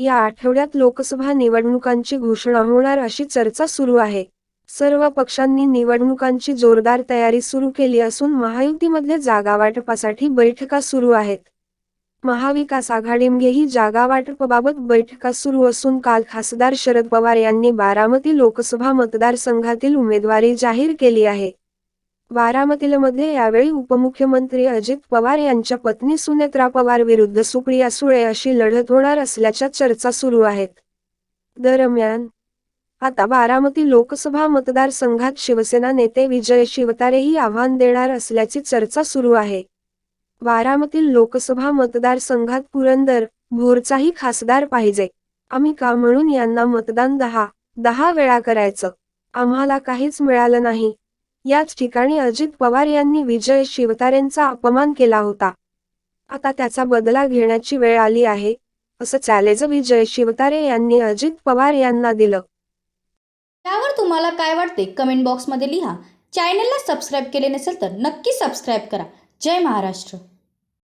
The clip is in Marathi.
या आठवड्यात लोकसभा निवडणुकांची घोषणा होणार अशी चर्चा सुरू आहे. सर्व पक्षांनी निवडणुकांची जोरदार तयारी सुरू केली असून महायुतीमधल्या जागावाटपासाठी बैठका सुरू आहेत. महाविकास आघाडीमध्येही जागावाटपाबाबत बैठका सुरू असून काल खासदार शरद पवार यांनी बारामती लोकसभा मतदारसंघातील उमेदवारी जाहीर केली आहे. बारामतीमध्ये यावेळी उपमुख्यमंत्री अजित पवार यांच्या पत्नी सुनेत्रा पवार विरुद्ध सुप्रिया सुळे अशी लढत होणार असल्याच्या चर्चा सुरू आहेत. दरम्यान आता बारामती लोकसभा मतदारसंघात शिवसेना नेते विजय शिवतारेही आव्हान देणार असल्याची चर्चा सुरू आहे. बारामती लोकसभा मतदारसंघात पुरंदर भोरचाही खासदार पाहिजे. आम्ही का म्हणून यांना मतदान दहा दहा वेळा करायचं? आम्हाला काहीच मिळालं नाही. याच ठिकाणी अजित पवार यांनी विजय शिवतारेंचा अपमान केला होता. आता त्याचा बदला घेण्याची वेळ आली आहे असं चॅलेंज विजय शिवतारे यांनी अजित पवार यांना दिलं. त्यावर तुम्हाला काय वाटते कमेंट बॉक्समध्ये लिहा. चॅनलला सबस्क्राईब केले नसेल तर नक्की सबस्क्राईब करा. जय महाराष्ट्र.